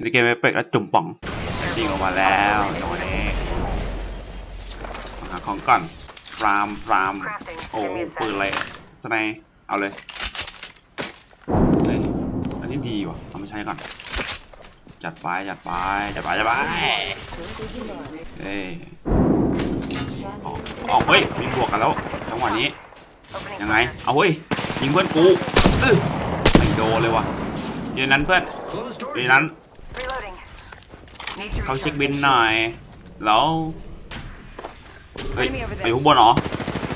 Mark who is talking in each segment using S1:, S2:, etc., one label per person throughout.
S1: ในเกมเอฟเฟกต์แล้วจุ่มป่องยิงออกมาแล้วจังหวะนี้หาของก่อนรามรามโอ้ปืนอะไรสไนป์เอาเลยเฮ้ยอันนี้ดีว่ะเอามาใช้ก่อน จัดไปจัดไปจัดไปจัดไปเอ้ยออกออกเฮ้ยมีบวกกันแล้วจังหวะนี้ ยังไง เอาเฮ้ยยิงเพื่อนกูอือไม่โดนเลยว่ะยืนนั้นเพื่อน
S2: Closed door.
S1: ยืนนั้น เขา
S3: recharge
S1: เช็คบิน
S3: my
S1: หน่อย แล้วเฮ้ย
S3: Enemy over
S1: ไป
S3: there.
S1: อยู่ข้างบนเหรอ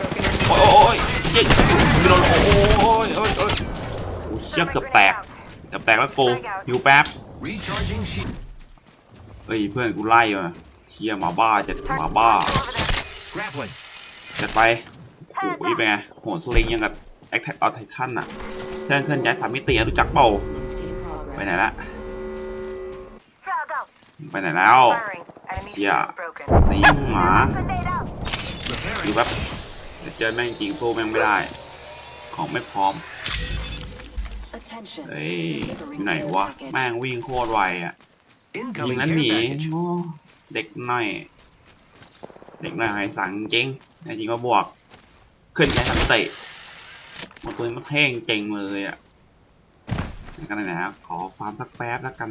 S3: Broken
S1: โอ้ยโอ้ยเย้ไม่โดนโอ้ยโอ้ยโอ้ยโอ้ยโอ้ยเชี่ยเกือบแตกเกือบแตกแล้วกูหิวแป๊บ
S2: Recharging shield.
S1: เฮ้ยเพื่อนกูไล่ว่ะเชี่ยหมาบ้าจะหมาบ้า
S2: Grappling.
S1: จัดไปโอ้ยเป็นไงโหนสลิงยังกับแอคแท็กออไททันอะเพื่อนเพื่อนย้ายสามมิติอะรู้จักเปล่าไปไหนละ
S3: Frag out.
S1: ไปไหนแล้ว
S3: Firing. Enemy
S1: Yeah.
S3: shield broken.
S1: นี่หมา
S3: Grenade out.
S1: อยู่
S2: Repairing.
S1: แบบเดี๋ยวเจอแม่งจริงสู้แม่งไม่ได้ ของไม่พร้อมเฮ้ยอยู่ไหนวะ แม่งวิ่งโคตรไวอะยิง
S2: Incoming
S1: นั้นหนี
S2: care package.
S1: โอ้เด็กหน่อย เด็กหน่อยหายสังจริงแน่จริงก็บวก ขึ้นใจสันติหมดตัวนี้มันเท่งเก่งเลยอะกันไหนนะขอฟาร์มสักแป๊บแล้วกัน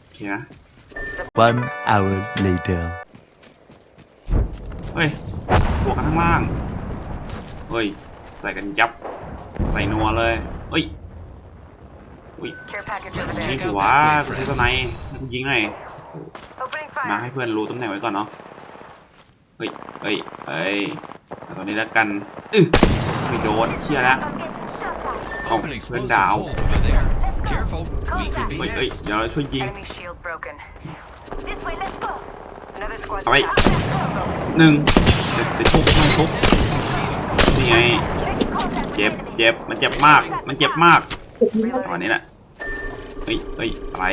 S1: โอเคนะ
S4: One hour later.
S1: เฮ้ยบวกกันข้างล่าง เฮ้ย ใส่กันยับ ใส่นัวเลย เฮ้ย
S3: Care package over
S1: นี่
S3: there.
S1: ถือว่ากูใช้สไนป์ให้กูยิงหน่อย
S3: Opening
S1: มา
S3: fire.
S1: ให้เพื่อนรู้ตำแหน่งไว้ก่อนเนาะ เฮ้ย เฮ้ย เฮ้ยเอาตัวนี้แล้วกันอื้อไม่โดนเชี่ยแล้ว
S3: I'm getting shot at.
S1: เอา
S2: Open
S1: เพื่อน
S2: explosive
S1: ดาว
S2: hole over there. Careful. We could
S1: เฮ้ย
S2: be
S1: เฮ้ย
S2: next.
S1: เดี๋ยวเราช่วยยิง
S3: Enemy shield broken. This way, let's go. Another squad.
S1: Alright.
S3: down. Let's go.
S1: หนึ่งเดี๋ยวเดี๋ยวทุบมันทุบนี่ไง
S3: Taking contact with
S1: เจ็บ
S3: enemy.
S1: เจ็บ มันเจ็บมาก มันเจ็บมากตอน
S3: Reloading.
S1: นี้แหละ เฮ้ยเฮ้ยอะไร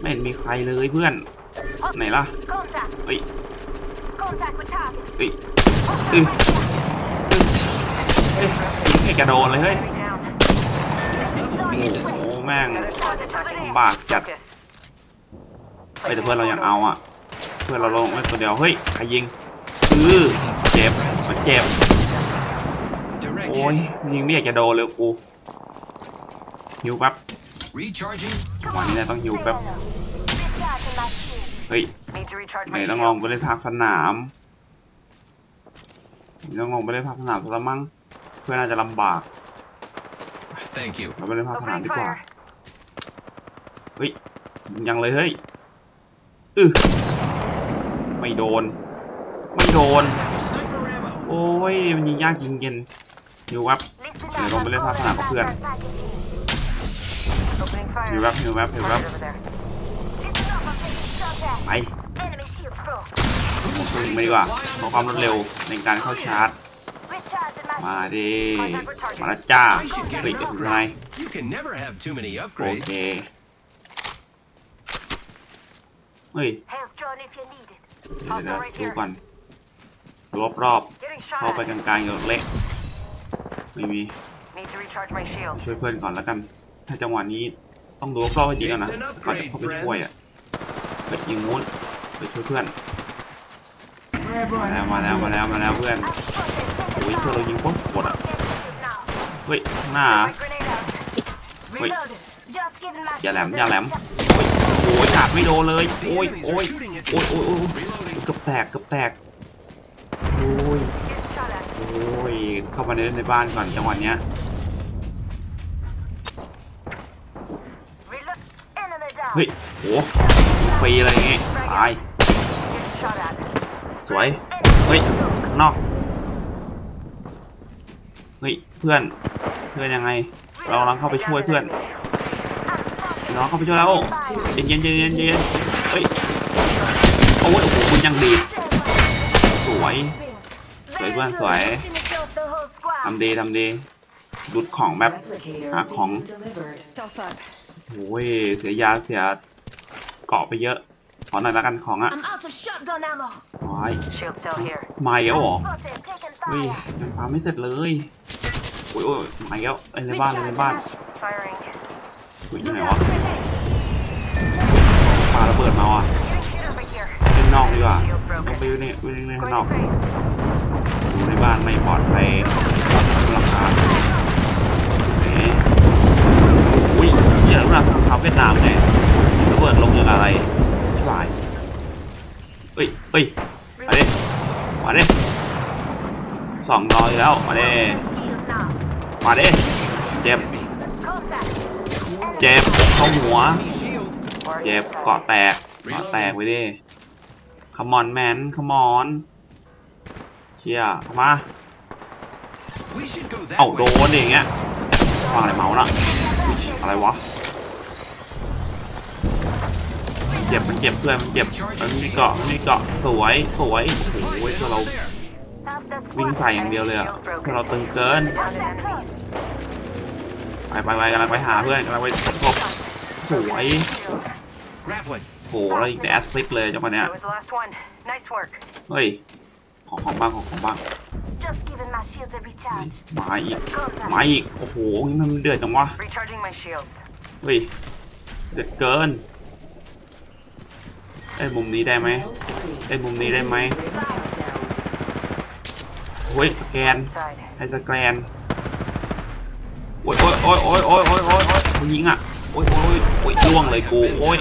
S1: ไม่เห็นมีใครเลยเพื่อน ไหนล่ะ
S3: Contact.
S1: เฮ้ย
S3: Contact with target.
S1: เฮ้ยอื้อเฮ้ยยิงให้กระโดดเลยเฮ้ย
S3: Enemy down.
S1: โอ้โหแม่ง
S3: Another squad attacking.
S1: ลำบากจัด
S3: Focus.
S1: เฮ้ยแต่เพื่อนเรายังเอาอะ เพื่อนเราลงไว้ตัวเดียว เฮ้ยใครยิงอือเจ็บมันเจ็บ
S2: Direct
S1: โอ้ย
S2: hit.
S1: ยิงไม่อยากจะโดนเลยกูหิวแป๊บ
S2: Recharging.
S1: วันนี้เนี่ยต้องหิวแป๊บ
S3: Recharging my shield.
S1: เฮ้ย
S3: Need to recharge
S1: ไหน
S3: my
S1: ต้องลองไป
S3: shields.
S1: เล่นภาคสนามไหนต้องลองไปเล่นภาคสนามซะละมั้ง เพื่อนน่าจะลำบาก
S2: Thank you.
S1: เราไปเล่นภาคสนาม
S3: Opening
S1: ดีกว่า
S3: fire.
S1: เฮ้ยยังเลยเฮ้ย อือไม่โดน ไม่โดน
S2: Sniper ammo.
S1: โอ้ยมันยิงยากยิงเย็นหิวแป๊บ
S3: Listen
S1: Để
S3: up,
S1: con
S3: I'm
S1: mới lên
S3: calling
S1: phát nào
S3: back
S1: có quyền.
S3: that package in. Opening fire.
S1: หิวแป๊บหิวแป๊บหิวแป๊บ
S3: Target over there. Listen up, I'm taking shots at.
S1: ไป
S3: Enemy shields broke.
S1: ผมคุยมาดีกว่าขอความรวดเร็วในการเข้าชาร์จ
S3: Recharging my
S1: มา
S3: shield.
S1: ดิมาแล้วจ้าเฮ้ยกระสุนอะไร
S2: You can never have too many
S1: โอ
S2: upgrades.
S1: เค เฮ้ย
S3: Health drone if you need it.
S1: เดี๋ยวเดี๋ยว
S3: Also right
S1: ดู
S3: here.
S1: ก่อนรอบรอบ
S3: Getting
S1: ๆ
S3: shot
S1: เข้าไป
S3: at.
S1: กลางๆเล็กไม่มี
S3: Need to recharge my shield.
S1: ช่วยเพื่อนก่อนแล้วกัน ถ้าจังหวะนี้ต้องดูรอบๆให้ดีก่อนนะก่อนจะเข้าไปช่วยอะไปยิงงูนไปช่วยเพื่อน มาแล้วมาแล้วมาแล้วมาแล้วเพื่อนโอ้ยเพื่อนเรายิงโคตรโหดอะเฮ้ยข้างหน้า
S3: Grenade out.
S1: Wait.
S3: Reloaded. Just giving my
S1: อย่าแหลม
S3: shields
S1: อย่าแหลม
S3: a
S1: โอ้ยขาดไม่โดนเลย โอ้ยโอ้ยโอ้ยโอ้ยโอ้ย
S2: Reloading.
S1: เกือบแตกเกือบแตกโอ้ยโอ้ยเข้ามาในในบ้านก่อนจังหวะเนี้ยเฮ้ยโหฟรีอะไรอย่างงี้ตายสวยเฮ้ยข้างนอกเฮ้ยเพื่อนเพื่อนยังไง เรากำลังเข้าไปช่วยเพื่อน ราเข้าไปช่วยแล้วเย็นเย็นเย็นเย็นเย็นเฮ้ยโอ้ยโอ้โหคุณยังดีสวยสวยเพื่อนสวยทำดีทำดีดุดของแบบหาของโอ้ยเสียยาเสียเกาะไปเยอะขอหน่อยละกันของอะ
S3: I'm out of shotgun ammo.
S1: โอ้ยมาอีกแล้วเหรออุ้ยยังฟาไม่เสร็จเลยโอ้ยโอ้ยมาอีกแล้วเอ้ยในบ้าน อุ้ยยังไงวะปาระเบิดมาว่ะเล่นนอกดีกว่าต้องไปอยู่นี่วิ่งเล่นข้างนอกอยู่ในบ้านไม่ปลอดภัยหลังคาเนี่อุ้ยเยอะมากทำเวียดนามไงระเบิดลงยังอะไรไม่ไหวเฮ้ยเฮ้ยมาดิมาดิสองรอยแล้ว มาดิมาดิเจ็บ เจ็บเข้าหัว
S2: Me shield.
S1: เจ็บเกาะแตกเกาะแตกไปดิขมอนแมนขมอนเชี่ยเข้ามา
S2: We should go that
S1: เอ้าโด
S2: way.
S1: นดิอย่างเงี้ยวางอะไรเมาส์น่ะอุ๊ยอะไรวะเจ็บมันเจ็บเพื่อนมันเจ็บมันมีเกาะมันมีเกาะสวยสวยโอ้โหเพื่อเรา
S3: Half the squad
S1: วิ่งใส่อย่างเดียวเลยอะ
S3: shield
S1: เพื่อ
S3: broken.
S1: เราตึงเกิน
S3: Down an enemy.
S1: ไปไปไปกำลังไปหาเพื่อนกำลังไปพบสวย
S2: Grappling.
S1: โอ้โหเราอีกแต่แอสซิสเลยจังหวะเนี้ย
S3: That was the last one. Nice work.
S1: เฮ้ย ของของบ้างของของบ้าง
S3: Just giving my shields a recharge.
S1: มาอีก
S3: Contact.
S1: มาอีก โอ้โหนี่มันเดือดจังวะ
S3: Recharging my shields.
S1: เฮ้ย เดือดเกินไอ้ยมุมนี้ได้ไหมไอ้ยมุมนี้ได้ไหมเฮ้ยสแกน
S3: Side.
S1: ให้สแกน โอ้ยโอ้ยโอ้ยโอ้ยโอ้ยโอ้ยโอ้ยมึงยิงอะโอ้ยโอ้ยโอ้ยล่วงเลยกูโอ้ย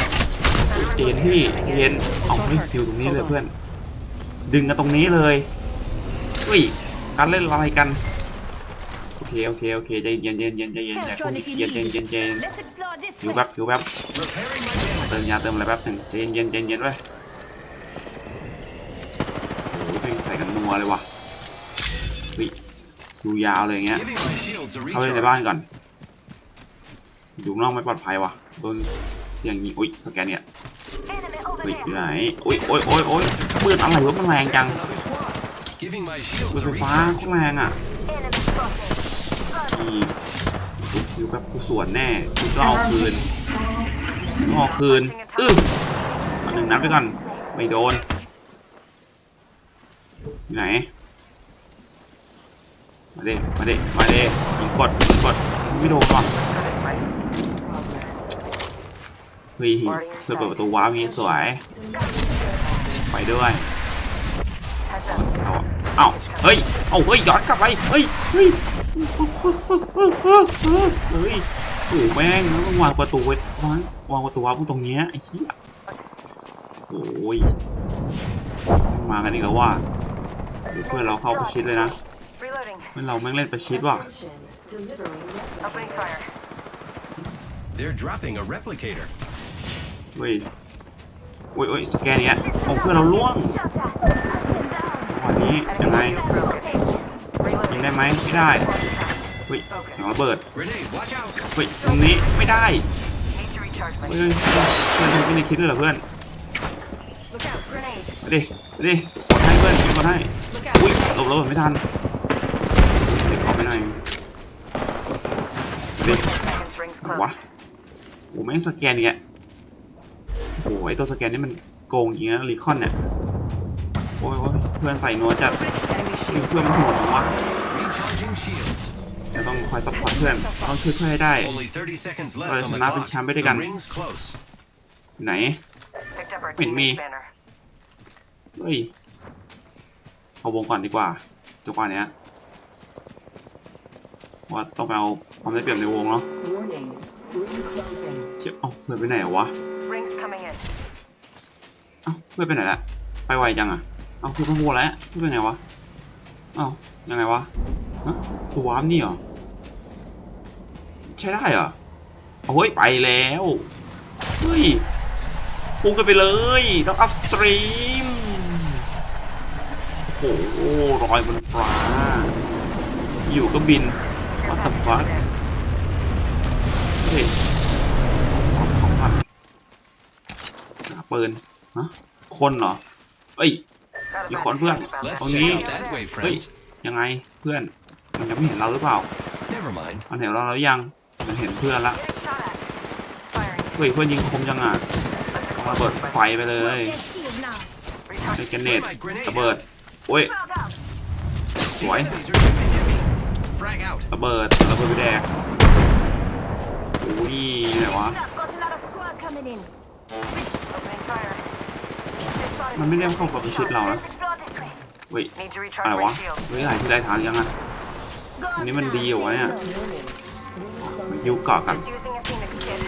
S1: เจนที่เจนเอาไม่สิวตรงนี้เลยเพื่อน ดึงกันตรงนี้เลยอุ้ยการเล่นอะไรกันโอเคโอเคโอเคใจเย็นเย็นเย็นใจเย็นใจเย็นใจเย็นใจเย็นอยู่แป๊บอยู่แป๊บเติมยาเติมอะไรแป๊บหนึ่งใจเย็นเย็นใจเย็นไว้โอ้ยใส่กันนัวเลยว่ะ ดูยาวเลยอย่างเงี้ย
S2: Giving my shields a
S1: เข้าไปในบ้าน
S2: recharge.
S1: ก่อน อยู่ข้างนอกไม่ปลอดภัยว่ะโดนเสียงยิงอุ้ยสแกนเนี่ย
S3: Enemy over
S1: เฮ้ยอยู่
S3: there.
S1: ไหนอุ้ยโอ้ยโอ้ยโอ้ยปืนอะไรวะมันแรงจัง
S2: There's another squad. Giving my
S1: ปืน
S2: shields
S1: ไฟ
S2: a
S1: ฟ้า
S2: recharge.
S1: โคตรแรงอะ
S3: Enemy spotted.
S1: นี่อยู่แบบกูสวนแน่กูต้องเอาคืนต้องเอาคืนอื้อเอาหนึ่งนัดไปก่อนไม่โดนอยู่ไหนมา ดิมาดิมาดิยิงกดยิงกดไม่โดนว่ะเฮ้ยเพื่อเปิดประตูว้าวงี้สวย ไปด้วยเอาเอาเฮ้ย เอาเฮ้ยย้อนกลับไป เฮ้ย เฮ้ย เฮ้ยโอ้แม่งแล้วต้องวางประตูไว้วางวางประตูว้าวตรงเนี้ยไอ้เหี้ยโอ้ย มากันอีกแล้วว่าเดี๋ยวเพื่อนเราเข้าไปชิดเลยนะ
S3: Reloading.
S1: เพื่อนเราแม่งเล่นประชิดว่ะ
S3: Opening fire.
S2: They're dropping a replicator.
S1: เฮ้ยโอ้ยโอ้ยสแกนเนี้ยโอ้เพื่อนเราล่วง
S3: Shut up.
S1: วันนี้ยังไง
S3: Enemy broken.
S1: ยิง
S3: Reloading.
S1: ได้ไหมไม่ได้เฮ้ยหนังระเบิด
S2: Grenade, watch out.
S1: เฮ้ยตรงนี้ไม่ได้
S3: Need to recharge my
S1: เฮ้ย
S3: shield.
S1: เพื่อนไม่ได้คิดเลยเหรอเพื่อน
S3: Look out. Grenade.
S1: มาดิมาดิกดให้เพื่อนกดให้
S3: Look
S1: อุ้ย
S3: out.
S1: หลบระเบิดไม่ทันเด็กขอ ไม่หน่อยมาดิ
S3: Seconds rings
S1: วะ
S3: close.
S1: โอ้แม่งสแกนอีกอะโอ้ไอตัวสแกนนี่มันโกงจริงนะรีคอนเนี่ยโอ้ยโอ้ยเพื่อนใส่นัวจัด
S3: Enemy
S1: เฮ้ย
S3: shield.
S1: เพื่อนมันโหดจังวะ
S2: Recharging shields.
S1: จะต้องคอยซัพพอร์ตเพื่อนต้องช่วยเพื่อนให้ได้
S2: Only 30 seconds
S1: Rồi,
S2: left on the
S1: nó bên
S2: clock.
S1: trong bên đây
S2: The
S1: gần.
S2: ring's close.
S1: ไหน
S3: Picked up our
S1: Wait, me.
S3: teammate's banner.
S1: เฮ้ยเอาวงก่อนดีกว่าจังหวะเนี้ย ว่าต้องไปเอาความได้เปรียบในวงเนาะ
S5: Warning. Room closing.
S1: เจ็บเอ้าเพื่อนไปไหนวะ
S3: Rings coming in.
S1: เอ้าเพื่อนไปไหนละไปไวจังอะเอ้าเพื่อนไปวัวแล้วเพื่อนไปไหนวะเอ้ายังไงวะฮะตัววาร์ปนี่เหรอใช้ได้เหรอเอาเฮ้ยไปแล้วเฮ้ยพุ่งกันไปเลยต้องอัพสตรีมโอ้โหรอยบนฟ้าอยู่ก็บิน What the fuck เฮ้ยของของพันหาปืนฮะคนเหรอเอ้ย
S3: Got a
S1: You
S3: bandage
S1: con พื่อน
S3: found.
S2: Let's
S1: Oh,
S2: check
S1: yeah.
S2: out that way,
S1: เฮ้ย
S2: friends.
S1: ยังไงเพื่อน มันยังไม่เห็นเราหรือเปล่า
S2: Never mind.
S1: มันเห็นเราแล้วยังมันเห็นเพื่อนละ
S3: Getting shot at. Firing.
S1: เฮ้ยเพื่อนยิงคมจังอะ
S3: Let's
S1: เอาระเบิดไฟไปเลย
S3: Recharge.
S1: ไอ้แกรเนตระเบิดโอ้ย
S3: Frog out.
S1: สวย
S2: Frag out.
S1: ระเบิดระเบิดไปแดกอุ้ยไหนวะ
S3: Got another squad coming in. Opening fire. This
S1: มันไม่ได้เข้ากับชุดเรานะ
S3: Let's explore this way.
S1: เฮ้ย
S3: Need to
S1: อะไร
S3: recharge
S1: วะ
S3: my shield.
S1: เฮ้ยหายที่ได้ทางยังอะ
S3: Go
S1: อันนี้
S3: on
S1: มัน
S3: now.
S1: ดีอยู่วะเนี่ย
S5: Ring
S1: มัน
S5: closing.
S1: ยิวเกาะกัน
S3: Just using a phoenix kit.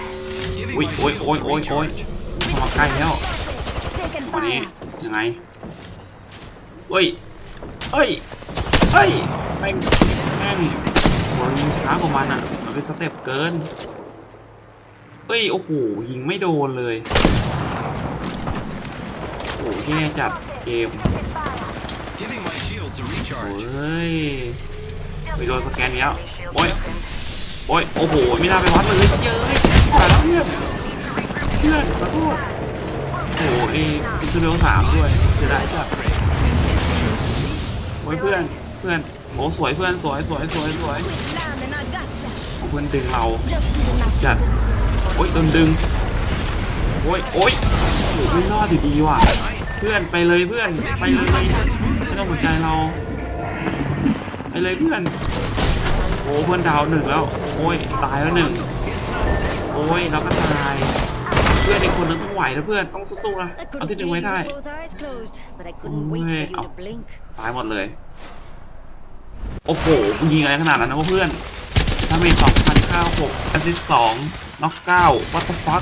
S2: Giving
S1: อุ้ย
S2: my
S1: โอ้ย
S2: shields
S1: โอ้ย
S2: a
S1: โอ้ยโอ้ย
S2: recharge.
S1: เข้ามาใกล้แล้ว
S3: Taking
S1: วันนี้
S3: fire.
S1: ยังไงเฮ้ยเฮ้ยเฮ้ยแม่งแม่งโอ้ยยิงช้ากว่ามันอะ มันเป็นสเต็ปเกิน เฮ้ย โอ้โห ยิงไม่โดนเลย โอ้โหแย่จัดเกม
S2: Giving my shield to
S1: โอ
S2: recharge.
S1: ยไปโดนสแกนอีกแล้ว โอ้ย โอ้ย โอ้โห ไม่น่าไปวัดเลยเยอะเลยตายแล้วเพื่อนเพื่อนขอโทษโอ้โหเอคือเร็วสามด้วยเสียดายจัดโอ้ยเพื่อน พื่อนโอ้สวยเพื่อนสวยสวยสวยสวย
S3: Lamb and I gotcha.
S1: โอ้เพื่อนดึงเรา
S3: Just giving my
S1: จัดโอ้ยโดนดึงโอ้ยโอ้ยโอ้โหไม่รอดอยู่ดีว่ะเพื่อนไปเลยเพื่อนไปเลยไม่ต้องสนใจเราไปเลยเพื่อนโอ้เพื่อนดาวหนึ่งแล้วโอ้ยตายแล้วหนึ่งโอ้ยเราก็ตายเพื่อนอีกคนนึงต้องไหวนะเพื่อนต้องสู้ๆนะ
S3: I could
S1: เอา
S3: have
S1: ที่หนึ่งไว้
S3: taken
S1: ได้
S3: with both eyes closed, but I couldn't wait for you to blink.
S1: ตายหมดเลย โอ้โหมึงยิงอะไรขนาดนั้นนะเพื่อนถ้ามีสองพันเก้าหกอันที่สองน็อกเก้าวัตถุฟัต